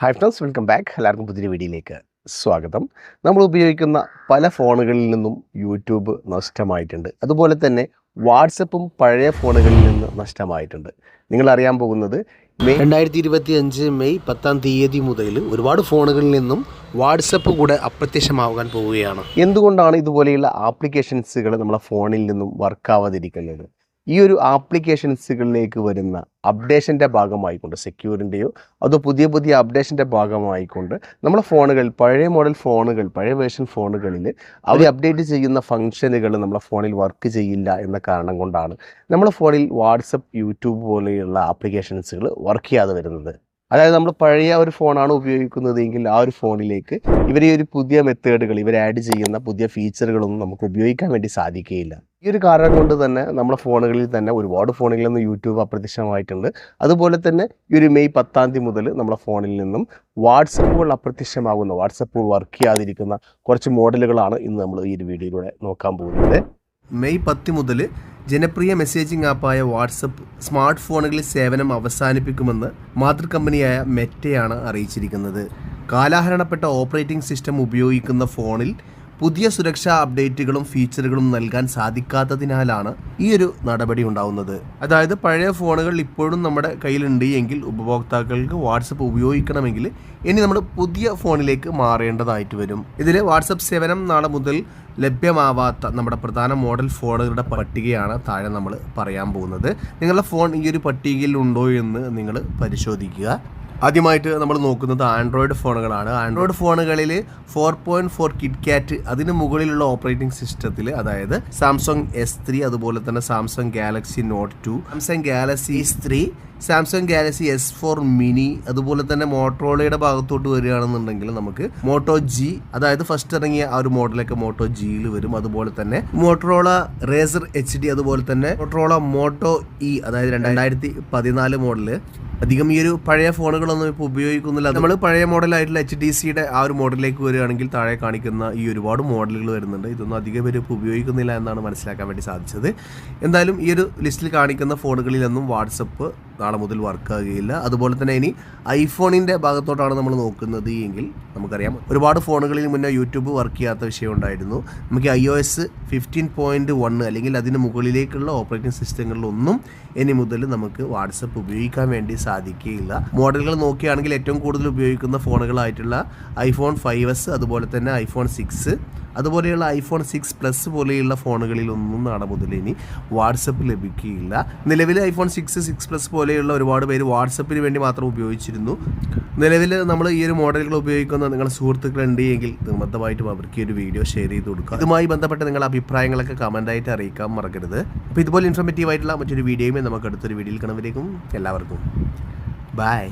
Hi friends welcome back എല്ലാവർക്കും പുതിയ വീഡിയോയിലേക്ക് സ്വാഗതം. നമ്മൾ ഉപയോഗിക്കുന്ന പല ഫോണുകളിൽ നിന്നും യൂട്യൂബ് നഷ്ടമായിട്ടുണ്ട്. അതുപോലെ തന്നെ വാട്സപ്പും പഴയ ഫോണുകളിൽ നിന്ന് നഷ്ടമായിട്ടുണ്ട്. നിങ്ങൾ അറിയാൻ പോകുന്നത് മെയ് രണ്ടായിരത്തി ഇരുപത്തി അഞ്ച് മെയ് പത്താം തീയതി മുതൽ ഒരുപാട് ഫോണുകളിൽ നിന്നും വാട്സപ്പ് കൂടെ അപ്രത്യക്ഷമാകാൻ പോവുകയാണ്. എന്തുകൊണ്ടാണ് ഇതുപോലെയുള്ള ആപ്ലിക്കേഷൻസുകൾ നമ്മളെ ഫോണിൽ നിന്നും വർക്കാവാതിരിക്കുന്നത് ഈ ഒരു ആപ്ലിക്കേഷൻസുകളിലേക്ക് വരുന്ന അപ്ഡേഷന്റെ ഭാഗമായിക്കൊണ്ട് സെക്യൂരിന്റെയോ അതോ പുതിയ പുതിയ അപ്ഡേഷന്റെ ഭാഗമായിക്കൊണ്ട് നമ്മുടെ ഫോണുകൾ പഴയ മോഡൽ ഫോണുകൾ പഴയ വേർഷൻ ഫോണുകളിൽ അവർ അപ്ഡേറ്റ് ചെയ്യുന്ന ഫംഗ്ഷനുകൾ നമ്മുടെ ഫോണിൽ വർക്ക് ചെയ്യില്ല എന്ന കാരണം കൊണ്ടാണ് നമ്മുടെ ഫോണിൽ വാട്സപ്പ് യൂട്യൂബ് പോലെയുള്ള ആപ്ലിക്കേഷൻസുകൾ വർക്ക് ചെയ്യാതെ വരുന്നത്. അതായത് നമ്മൾ പഴയ ഒരു ഫോണാണ് ഉപയോഗിക്കുന്നതെങ്കിൽ ആ ഒരു ഫോണിലേക്ക് ഇവർ ഈ ഒരു പുതിയ മെത്തേഡുകൾ ഇവർ ആഡ് ചെയ്യുന്ന പുതിയ ഫീച്ചറുകളൊന്നും നമുക്ക് ഉപയോഗിക്കാൻ വേണ്ടി സാധിക്കുകയില്ല. ഈ ഒരു കാരണം കൊണ്ട് തന്നെ നമ്മുടെ ഫോണുകളിൽ തന്നെ ഒരുപാട് ഫോണുകളിൽ നിന്ന് യൂട്യൂബ് അപ്രത്യക്ഷമായിട്ടുണ്ട്. അതുപോലെ തന്നെ ഈ ഒരു മെയ് പത്താം തീയതി മുതൽ നമ്മുടെ ഫോണിൽ നിന്നും വാട്സപ്പുകൾ അപ്രത്യക്ഷമാകുന്ന. വാട്സപ്പ് വർക്ക് ചെയ്യാതിരിക്കുന്ന കുറച്ച് മോഡലുകളാണ് ഇന്ന് നമ്മൾ ഈ ഒരു വീഡിയോയിലൂടെ നോക്കാൻ പോകുന്നത്. മെയ് പത്ത് മുതൽ ജനപ്രിയ മെസ്സേജിംഗ് ആപ്പായ വാട്സപ്പ് സ്മാർട്ട് ഫോണുകളിൽ സേവനം അവസാനിപ്പിക്കുമെന്ന് മാതൃകമ്പനിയായ മെറ്റയാണ് അറിയിച്ചിരിക്കുന്നത്. കാലാഹരണപ്പെട്ട ഓപ്പറേറ്റിംഗ് സിസ്റ്റം ഉപയോഗിക്കുന്ന ഫോണിൽ പുതിയ സുരക്ഷാ അപ്ഡേറ്റുകളും ഫീച്ചറുകളും നൽകാൻ സാധിക്കാത്തതിനാലാണ് ഈ ഒരു നടപടി ഉണ്ടാവുന്നത്. അതായത് പഴയ ഫോണുകൾ ഇപ്പോഴും നമ്മുടെ കയ്യിലുണ്ട് എങ്കിൽ ഉപഭോക്താക്കൾക്ക് വാട്സപ്പ് ഉപയോഗിക്കണമെങ്കിൽ ഇനി നമ്മൾ പുതിയ ഫോണിലേക്ക് മാറേണ്ടതായിട്ട് വരും. ഇതിൽ വാട്സപ്പ് സേവനം നാളെ മുതൽ ലഭ്യമാവാത്ത നമ്മുടെ പ്രധാന മോഡൽ ഫോണുകളുടെ പട്ടികയാണ് താഴെ നമ്മൾ പറയാൻ പോകുന്നത്. നിങ്ങളുടെ ഫോൺ ഈ ഒരു പട്ടികയിൽ ഉണ്ടോ എന്ന് നിങ്ങൾ പരിശോധിക്കുക. ആദ്യമായിട്ട് നമ്മൾ നോക്കുന്നത് ആൻഡ്രോയിഡ് ഫോണുകളാണ് ആൻഡ്രോയിഡ് ഫോണുകളിൽ ഫോർ പോയിന്റ് ഫോർ കിറ്റ് കാറ്റ് അതിന് മുകളിലുള്ള ഓപ്പറേറ്റിംഗ് സിസ്റ്റത്തിൽ അതായത് സാംസങ് എസ് ത്രീ അതുപോലെ തന്നെ Samsung Galaxy Note two Samsung Galaxy S three Samsung Galaxy S four mini അതുപോലെ തന്നെ മോട്ടോളയുടെ ഭാഗത്തോട്ട് വരികയാണെന്നുണ്ടെങ്കിൽ നമുക്ക് മോട്ടോ ജി അതായത് ഫസ്റ്റ് ഇറങ്ങിയ ആ ഒരു മോഡലൊക്കെ മോട്ടോ ജിയിൽ വരും. അതുപോലെ തന്നെ മോട്ടറോള റേസർ എച്ച് ഡി അതുപോലെ തന്നെ മോട്ടറോള മോട്ടോ ഇ അതായത് രണ്ടായിരത്തി പതിനാല് മോഡൽ അധികം ഈ ഒരു പഴയ ഫോണുകളൊന്നും ഇപ്പോൾ ഉപയോഗിക്കുന്നില്ല. നമ്മൾ പഴയ മോഡലായിട്ടുള്ള എച്ച് ഡി സിയുടെ ആ ഒരു മോഡലിലേക്ക് വരികയാണെങ്കിൽ താഴെ കാണിക്കുന്ന ഈ ഒരുപാട് മോഡലുകൾ വരുന്നുണ്ട്. ഇതൊന്നും അധികം പേര് ഇപ്പോൾ ഉപയോഗിക്കുന്നില്ല എന്നാണ് മനസ്സിലാക്കാൻ വേണ്ടി സാധിച്ചത്. എന്തായാലും ഈ ഒരു ലിസ്റ്റിൽ കാണിക്കുന്ന ഫോണുകളിലൊന്നും വാട്സപ്പ് നാളെ മുതൽ വർക്ക് ആകുകയില്ല അതുപോലെ തന്നെ ഇനി ഐഫോണിന്റെ ഭാഗത്തോട്ടാണ് നമ്മൾ നോക്കുന്നത് എങ്കിൽ നമുക്കറിയാം. ഒരുപാട് ഫോണുകളിൽ മുന്നേ യൂട്യൂബ് വർക്ക് ചെയ്യാത്ത വിഷയം ഉണ്ടായിരുന്നു. നമുക്ക് I O S fifteen point one അല്ലെങ്കിൽ അതിന് മുകളിലേക്കുള്ള ഓപ്പറേറ്റിംഗ് സിസ്റ്റങ്ങളിലൊന്നും ഇനി മുതൽ നമുക്ക് വാട്സപ്പ് ഉപയോഗിക്കാൻ വേണ്ടി സാധിക്കുകയില്ല. മോഡലുകൾ നോക്കുകയാണെങ്കിൽ ഏറ്റവും കൂടുതൽ ഉപയോഗിക്കുന്ന ഫോണുകളായിട്ടുള്ള ഐഫോൺ ഫൈവ് എസ് അതുപോലെ തന്നെ ഐഫോൺ സിക്സ് അതുപോലെയുള്ള ഐഫോൺ സിക്സ് പ്ലസ് പോലെയുള്ള ഫോണുകളിലൊന്നും നാളെ മുതൽ ഇനി വാട്സപ്പ് ലഭിക്കുകയില്ല. നിലവിൽ ഐഫോൺ സിക്സ് സിക്സ് പ്ലസ് പോലെയുള്ള ഒരുപാട് പേര് വാട്സപ്പിന് വേണ്ടി മാത്രം ഉപയോഗിച്ചിരുന്നു. നിലവിൽ നമ്മൾ ഈ ഒരു മോഡലുകൾ ഉപയോഗിക്കുന്ന നിങ്ങളുടെ സുഹൃത്തുക്കളുണ്ട് എങ്കിൽ നിർബന്ധമായിട്ടും അവർക്ക് ഒരു വീഡിയോ ഷെയർ ചെയ്ത് കൊടുക്കുക. ഇതുമായി ബന്ധപ്പെട്ട നിങ്ങളുടെ അഭിപ്രായങ്ങളൊക്കെ കമന്റായിട്ട് അറിയിക്കാൻ മറക്കരുത്. അപ്പോൾ ഇതുപോലെ ഇൻഫോർമേറ്റീവ് ആയിട്ടുള്ള മറ്റൊരു വീഡിയോയും നമുക്ക് അടുത്തൊരു വീഡിയോയിൽ കാണുമ്പോഴേക്കും എല്ലാവർക്കും. ബൈ